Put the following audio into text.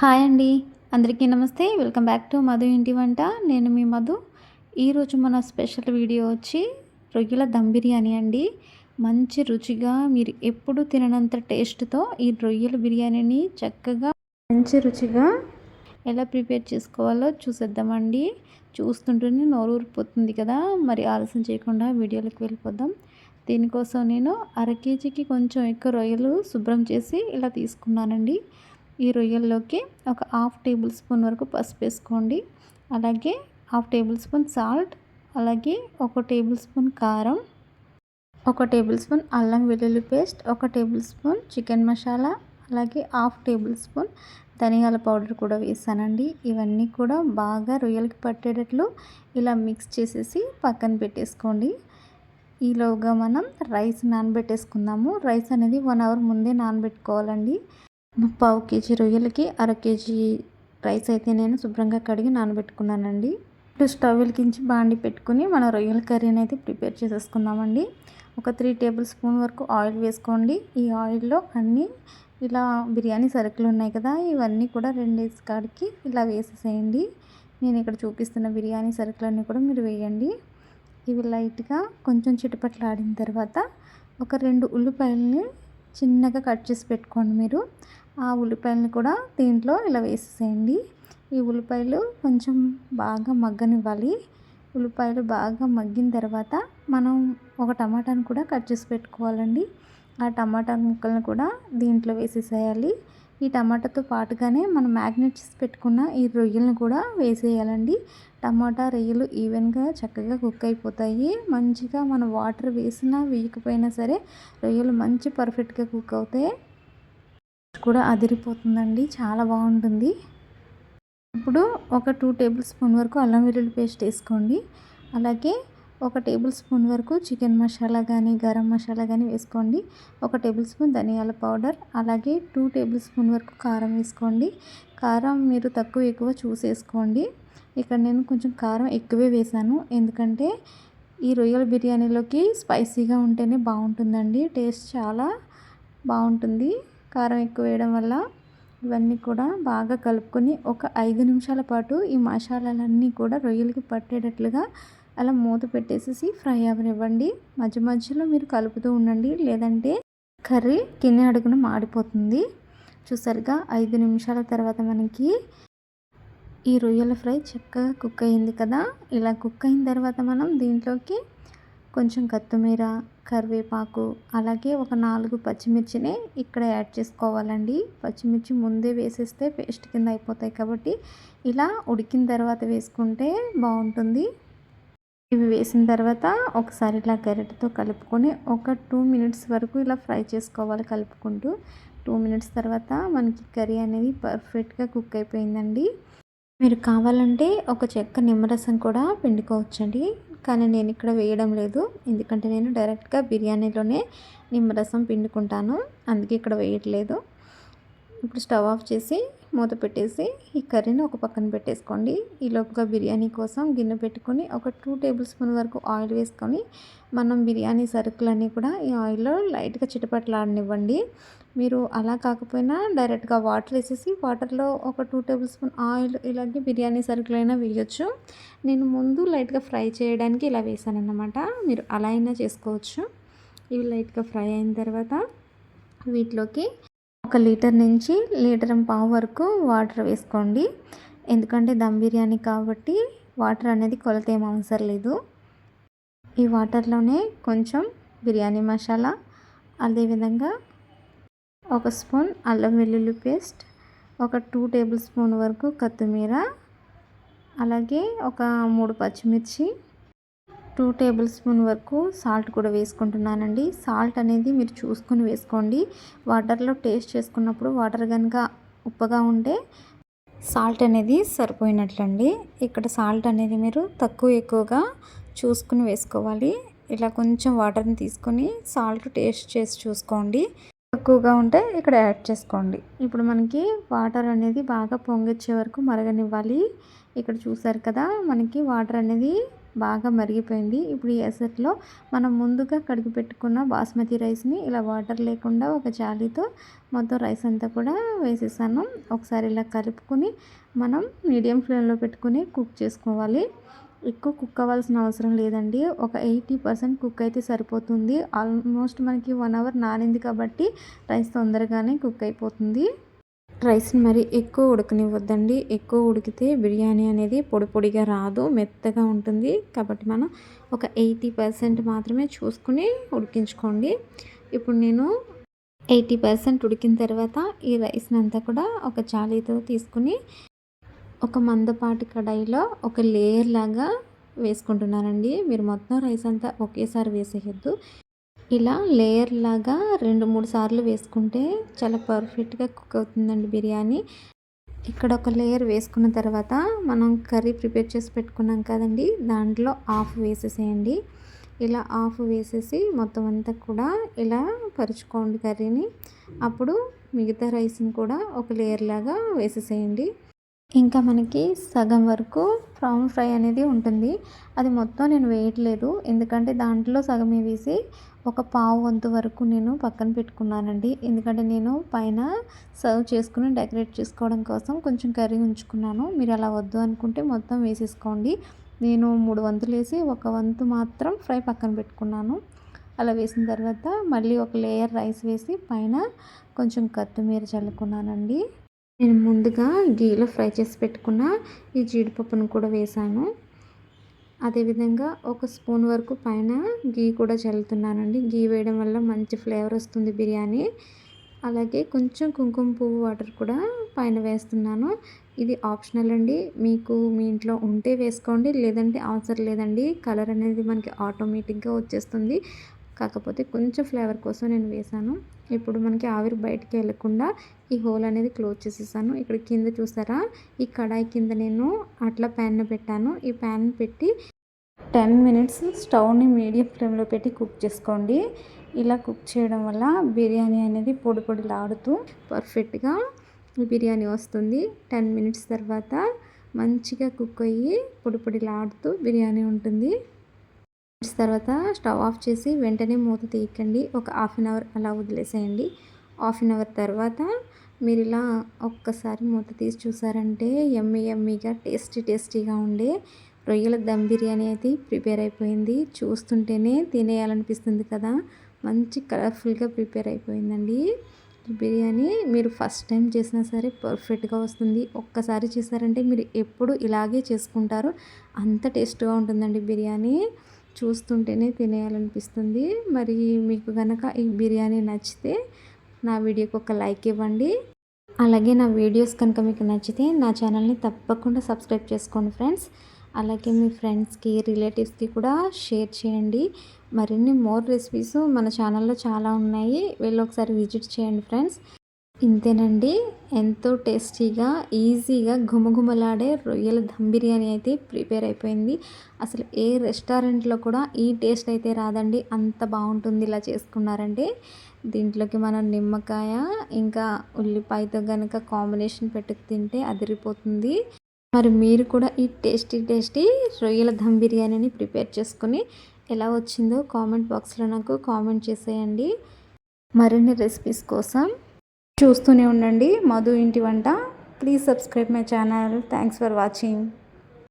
Hi అండి. అందరికీ నమస్తే. వెల్కమ్ బ్యాక్ టు మధు ఇంటి వంట. నేను మీ మధు. ఈరోజు మన స్పెషల్ వీడియో వచ్చి రొయ్యల దమ్ బిర్యానీ అండి. మంచి రుచిగా మీరు ఎప్పుడు తిననంత టేస్ట్తో ఈ రొయ్యల బిర్యానీని చక్కగా మంచి రుచిగా ఎలా ప్రిపేర్ చేసుకోవాలో చూసేద్దామండి. చూస్తుంటేనే నోరు ఊరిపోతుంది కదా. మరి ఆలస్యం చేయకుండా వీడియోలోకి వెళ్ళిపోదాం. దీనికోసం నేను అర కేజీకి కొంచెం ఎక్కువ రొయ్యలు శుభ్రం చేసి ఇలా తీసుకున్నానండి. ఈ రొయ్యల్లోకి ఒక హాఫ్ టేబుల్ స్పూన్ వరకు పసుపు వేసుకోండి. అలాగే హాఫ్ టేబుల్ స్పూన్ సాల్ట్ అలాగే ఒక టేబుల్ స్పూన్ కారం ఒక టేబుల్ స్పూన్ అల్లం వెల్లుల్లి పేస్ట్ ఒక టేబుల్ స్పూన్ చికెన్ మసాలా అలాగే హాఫ్ టేబుల్ స్పూన్ ధనియాల పౌడర్ కూడా వేసానండి. ఇవన్నీ కూడా బాగా రొయ్యలకి పట్టేటట్లు ఇలా మిక్స్ చేసేసి పక్కన పెట్టేసుకోండి. ఈలోగా మనం రైస్ నానబెట్టేసుకుందాము. రైస్ అనేది వన్ అవర్ ముందే నానబెట్టుకోవాలండి. పావు కేజీ రొయ్యలకి అర కేజీ రైస్ అయితే నేను శుభ్రంగా కడిగి నానబెట్టుకున్నానండి. ఇప్పుడు స్టవ్ వెలిగించి బాండి పెట్టుకుని మన రొయ్యల కర్రీని అయితే ప్రిపేర్ చేసేసుకుందామండి. ఒక త్రీ టేబుల్ స్పూన్ వరకు ఆయిల్ వేసుకోండి. ఈ ఆయిల్లో అన్నీ ఇలా బిర్యానీ సరుకులు ఉన్నాయి కదా ఇవన్నీ కూడా రెండేసి కాడికి ఇలా వేసేసేయండి. నేను ఇక్కడ చూపిస్తున్న బిర్యానీ సరుకులన్నీ కూడా మీరు వేయండి. ఇవి లైట్గా కొంచెం చిటపట్లాడిన తర్వాత ఒక రెండు ఉల్లిపాయలని చిన్నగా కట్ చేసి పెట్టుకోండి మీరు. ఆ ఉల్లిపాయలను కూడా దీంట్లో ఇలా వేసేసేయండి. ఈ ఉల్లిపాయలు కొంచెం బాగా మగ్గనివ్వాలి. ఉల్లిపాయలు బాగా మగ్గిన తర్వాత మనం ఒక టమాటాను కూడా కట్ చేసి పెట్టుకోవాలండి. ఆ టమాటా ముక్కలను కూడా దీంట్లో వేసేసేయాలి. ఈ టమాటాతో పాటుగానే మనం మ్యాగ్నెట్ చేసి పెట్టుకున్న ఈ రొయ్యలను కూడా వేసేయాలండి. టమాటా రొయ్యలు ఈవెన్గా చక్కగా కుక్ అయిపోతాయి. మంచిగా మనం వాటర్ వేసినా వేయకపోయినా సరే రొయ్యలు మంచి పర్ఫెక్ట్గా కుక్ అవుతాయి. కూడా అదిరిపోతుందండి. చాలా బాగుంటుంది. ఇప్పుడు ఒక టూ టేబుల్ స్పూన్ వరకు అల్లం వెల్లుల్లి పేస్ట్ వేసుకోండి. అలాగే ఒక టేబుల్ స్పూన్ వరకు చికెన్ మసాలా కానీ గరం మసాలా కానీ వేసుకోండి. ఒక టేబుల్ స్పూన్ ధనియాల పౌడర్ అలాగే టూ టేబుల్ స్పూన్ వరకు కారం వేసుకోండి. కారం మీరు తక్కువ ఎక్కువ చూసేసుకోండి ఇక్కడ నేను కొంచెం కారం ఎక్కువే వేసాను. ఎందుకంటే ఈ రొయ్యల బిర్యానీలోకి స్పైసీగా ఉంటేనే బాగుంటుందండి. టేస్ట్ చాలా బాగుంటుంది. కారం ఎక్కువ వేయడం వల్ల ఇవన్నీ కూడా బాగా కలుపుకొని ఒక ఐదు నిమిషాల పాటు ఈ మసాలాలన్నీ కూడా రొయ్యలకి పట్టేటట్లుగా అలా మూత పెట్టేసేసి ఫ్రై అవ్వనివ్వండి మధ్య మధ్యలో మీరు కలుపుతూ ఉండండి. లేదంటే కర్రీ కింద అడుగున మాడిపోతుంది. చూసారుగా ఐదు నిమిషాల తర్వాత మనకి ఈ రొయ్యల ఫ్రై చక్కగా కుక్ అయింది కదా. ఇలా కుక్ అయిన తర్వాత మనం దీంట్లోకి కొంచెం కొత్తిమీర కరివేపాకు అలాగే ఒక నాలుగు పచ్చిమిర్చిని ఇక్కడ యాడ్ చేసుకోవాలండి. పచ్చిమిర్చి ముందే వేసేస్తే పేస్ట్ కింద అయిపోతాయి కాబట్టి ఇలా ఉడికిన తర్వాత వేసుకుంటే బాగుంటుంది. ఇవి వేసిన తర్వాత ఒకసారి ఇలా గరిటతో కలుపుకొని ఒక టూ మినిట్స్ వరకు ఇలా ఫ్రై చేసుకోవాలి కలుపుకుంటూ. టూ మినిట్స్ తర్వాత మనకి కర్రీ అనేది పర్ఫెక్ట్గా కుక్ అయిపోయిందండి. మీరు కావాలంటే ఒక చెక్క నిమ్మరసం కూడా పిండుకోవచ్చండి. కానీ నేను ఇక్కడ వేయడం లేదు. ఎందుకంటే నేను డైరెక్ట్గా బిర్యానీలోనే నిమ్మరసం పిండుకుంటాను. అందుకే ఇక్కడ వేయట్లేదు. ఇప్పుడు స్టవ్ ఆఫ్ చేసి మూత పెట్టేసి ఈ కర్రీని ఒక పక్కన పెట్టేసుకోండి. ఈలోపుగా బిర్యానీ కోసం గిన్నె పెట్టుకొని ఒక టూ టేబుల్ స్పూన్ వరకు ఆయిల్ వేసుకొని మనం బిర్యానీ సరుకులన్నీ కూడా ఈ ఆయిల్లో లైట్గా చిటపట్లాడనివ్వండి. మీరు అలా కాకపోయినా డైరెక్ట్గా వాటర్ వేసేసి వాటర్లో ఒక టూ టేబుల్ స్పూన్ ఆయిల్ ఇలాగే బిర్యానీ సరుకులైనా వేయచ్చు. నేను ముందు లైట్గా ఫ్రై చేయడానికి ఇలా వేసాను అన్నమాట మీరు అలా అయినా చేసుకోవచ్చు. ఇవి లైట్గా ఫ్రై అయిన తర్వాత వీటిలోకి ఒక లీటర్ నుంచి లీటర్ పావు వరకు వాటర్ వేసుకోండి. ఎందుకంటే దమ్ బిర్యానీ కాబట్టి వాటర్ అనేది కొలత ఏం అవసరం లేదు. ఈ వాటర్లోనే కొంచెం బిర్యానీ మసాలా అదేవిధంగా ఒక స్పూన్ అల్లం వెల్లుల్లి పేస్ట్ ఒక టూ టేబుల్ స్పూన్ వరకు కొత్తిమీర అలాగే ఒక మూడు పచ్చిమిర్చి టూ టేబుల్ స్పూన్ వరకు సాల్ట్ కూడా వేసుకుంటున్నానండి. సాల్ట్ అనేది మీరు చూసుకొని వేసుకోండి. వాటర్లో టేస్ట్ చేసుకున్నప్పుడు వాటర్ కనుక ఉప్పగా ఉంటే సాల్ట్ అనేది సరిపోయినట్లండి. ఇక్కడ సాల్ట్ అనేది మీరు తక్కువ ఎక్కువగా చూసుకుని వేసుకోవాలి. ఇలా కొంచెం వాటర్ని తీసుకొని సాల్ట్ టేస్ట్ చేసి చూసుకోండి. తక్కువగా ఉంటే ఇక్కడ యాడ్ చేసుకోండి. ఇప్పుడు మనకి వాటర్ అనేది బాగా పొంగిచ్చే వరకు మరగనివ్వాలి. ఇక్కడ చూసారు కదా మనకి వాటర్ అనేది బాగా మరిగిపోయింది. ఇప్పుడు ఈ ఎసట్లో మనం ముందుగా కడిగి పెట్టుకున్న బాస్మతి రైస్ని ఇలా వాటర్ లేకుండా ఒక జాలీతో మొత్తం రైస్ అంతా కూడా వేసేసాను. ఒకసారి ఇలా కలుపుకొని మనం మీడియం ఫ్లేమ్లో పెట్టుకుని కుక్ చేసుకోవాలి. ఎక్కువ కుక్ అవ్వాల్సిన అవసరం లేదండి. ఒక ఎయిటీ పర్సెంట్ కుక్ అయితే సరిపోతుంది. ఆల్మోస్ట్ మనకి వన్ అవర్ నానింది కాబట్టి రైస్ తొందరగానే కుక్ అయిపోతుంది. రైస్ని మరి ఎక్కువ ఉడకనివ్వద్దండి. ఎక్కువ ఉడికితే బిర్యానీ అనేది పొడి పొడిగా రాదు మెత్తగా ఉంటుంది. కాబట్టి మనం ఒక ఎయిటీ పర్సెంట్ మాత్రమే చూసుకుని ఉడికించుకోండి. ఇప్పుడు నేను ఎయిటీ పర్సెంట్ ఉడికిన తర్వాత ఈ రైస్ని అంతా కూడా ఒక చాలీతో తీసుకుని ఒక మందపాటి కడాయిలో ఒక లేయర్ లాగా వేసుకుంటున్నానండి. మీరు మొత్తం రైస్ అంతా ఒకేసారి వేసేయద్దు. ఇలా లేయర్ లాగా రెండు మూడు సార్లు వేసుకుంటే చాలా పర్ఫెక్ట్గా కుక్ అవుతుందండి బిర్యానీ. ఇక్కడ ఒక లేయర్ వేసుకున్న తర్వాత మనం కర్రీ ప్రిపేర్ చేసి పెట్టుకున్నాం కదండి దాంట్లో ఆఫ్ వేసేసేయండి. ఇలా ఆఫ్ వేసేసి మొత్తం అంతా కూడా ఇలా పరుచుకోండి కర్రీని. అప్పుడు మిగతా రైస్ని కూడా ఒక లేయర్ లాగా వేసేసేయండి. ఇంకా మనకి సగం వరకు ప్రాన్ ఫ్రై అనేది ఉంటుంది. అది మొత్తం నేను వేయట్లేదు. ఎందుకంటే దాంట్లో సగమే వేసి ఒక పావు వంతు వరకు నేను పక్కన పెట్టుకున్నానండి. ఎందుకంటే నేను పైన సర్వ్ చేసుకుని డెకరేట్ చేసుకోవడం కోసం కొంచెం కర్రీ ఉంచుకున్నాను. మీరు అలా వద్దు అనుకుంటే మొత్తం వేసేసుకోండి. నేను మూడు వంతులు వేసి ఒక వంతు మాత్రం ఫ్రై పక్కన పెట్టుకున్నాను. అలా వేసిన తర్వాత మళ్ళీ ఒక లేయర్ రైస్ వేసి పైన కొంచెం కొత్తిమీర చల్లుకున్నానండి. నేను ముందుగా గీలో ఫ్రై చేసి పెట్టుకున్న ఈ జీడిపప్పును కూడా వేసాను. అదేవిధంగా ఒక స్పూన్ వరకు పైన గీ కూడా చల్లుతున్నానండి. గీ వేయడం వల్ల మంచి ఫ్లేవర్ వస్తుంది బిర్యానీ. అలాగే కొంచెం కుంకుమ పువ్వు వాటర్ కూడా పైన వేస్తున్నాను. ఇది ఆప్షనల్ అండి. మీకు మీ ఇంట్లో ఉంటే వేసుకోండి లేదంటే అవసరం లేదండి. కలర్ అనేది మనకి ఆటోమేటిక్గా వచ్చేస్తుంది. కాకపోతే కొంచెం ఫ్లేవర్ కోసం నేను వేసాను. ఇప్పుడు మనకి ఆవిరి బయటికి వెళ్ళకుండా ఈ హోల్ అనేది క్లోజ్ చేసేసాను. ఇక్కడ కింద చూసారా? ఈ కడాయి కింద నేను అట్లా ప్యాన్ పెట్టాను. ఈ ప్యాన్ పెట్టి టెన్ మినిట్స్ స్టవ్ని మీడియం ఫ్లేమ్లో పెట్టి కుక్ చేసుకోండి. ఇలా కుక్ చేయడం వల్ల బిర్యానీ అనేది పొడి పొడిలాడుతూ పర్ఫెక్ట్గా బిర్యానీ వస్తుంది. టెన్ మినిట్స్ తర్వాత మంచిగా కుక్ అయ్యి పొడి పొడిలాడుతూ బిర్యానీ ఉంటుంది. తర్వాత స్టవ్ ఆఫ్ చేసి వెంటనే మూత తీయకండి. ఒక హాఫ్ అన్ అవర్ అలా వదిలేసేయండి. హాఫ్ అన్ అవర్ తర్వాత మీరు ఇలా ఒక్కసారి మూత తీసి చూసారంటే ఎమ్మి ఎమ్మిగా టేస్టీ టేస్టీగా ఉండే రొయ్యల దమ్ బిర్యానీ అయితే ప్రిపేర్ అయిపోయింది. చూస్తుంటేనే తినేయాలనిపిస్తుంది కదా. మంచి కలర్ఫుల్గా ప్రిపేర్ అయిపోయిందండి బిర్యానీ. మీరు ఫస్ట్ టైం చేసినా సరే పర్ఫెక్ట్గా వస్తుంది. ఒక్కసారి చేశారంటే మీరు ఎప్పుడు ఇలాగే చేసుకుంటారు. అంత టేస్ట్గా ఉంటుందండి బిర్యానీ. చూస్తుంటేనే తినేయాలనిపిస్తుంది. మరి మీకు కనుక ఈ బిర్యానీ నచ్చితే నా వీడియోకి ఒక లైక్ ఇవ్వండి. అలాగే నా వీడియోస్ కనుక మీకు నచ్చితే నా ఛానల్ని తప్పకుండా సబ్స్క్రైబ్ చేసుకోండి ఫ్రెండ్స్. అలాగే మీ ఫ్రెండ్స్కి రిలేటివ్స్కి కూడా షేర్ చేయండి. మరిన్ని మోర్ రెసిపీస్ మన ఛానల్లో చాలా ఉన్నాయి. వీళ్ళు ఒకసారి విజిట్ చేయండి ఫ్రెండ్స్. ఇంతేనండి. ఎంతో టేస్టీగా ఈజీగా ఘుమఘుమలాడే రొయ్యల ధమ్ బిర్యానీ అయితే ప్రిపేర్ అయిపోయింది. అసలు ఏ రెస్టారెంట్లో కూడా ఈ టేస్ట్ అయితే రాదండి. అంత బాగుంటుంది ఇలా చేసుకున్నారంటే. దీంట్లోకి మనం నిమ్మకాయ ఇంకా ఉల్లిపాయతో కనుక కాంబినేషన్ పెట్టుకు తింటే అదిరిపోతుంది. మరి మీరు కూడా ఈ టేస్టీ టేస్టీ రొయ్యల ధమ్ బిర్యానీని ప్రిపేర్ చేసుకుని ఎలా వచ్చిందో కామెంట్ బాక్స్లో నాకు కామెంట్ చేసేయండి. మరిన్ని రెసిపీస్ కోసం చూస్తూనే ఉండండి. మధు ఇంటి వంట. Please subscribe my channel thanks for watching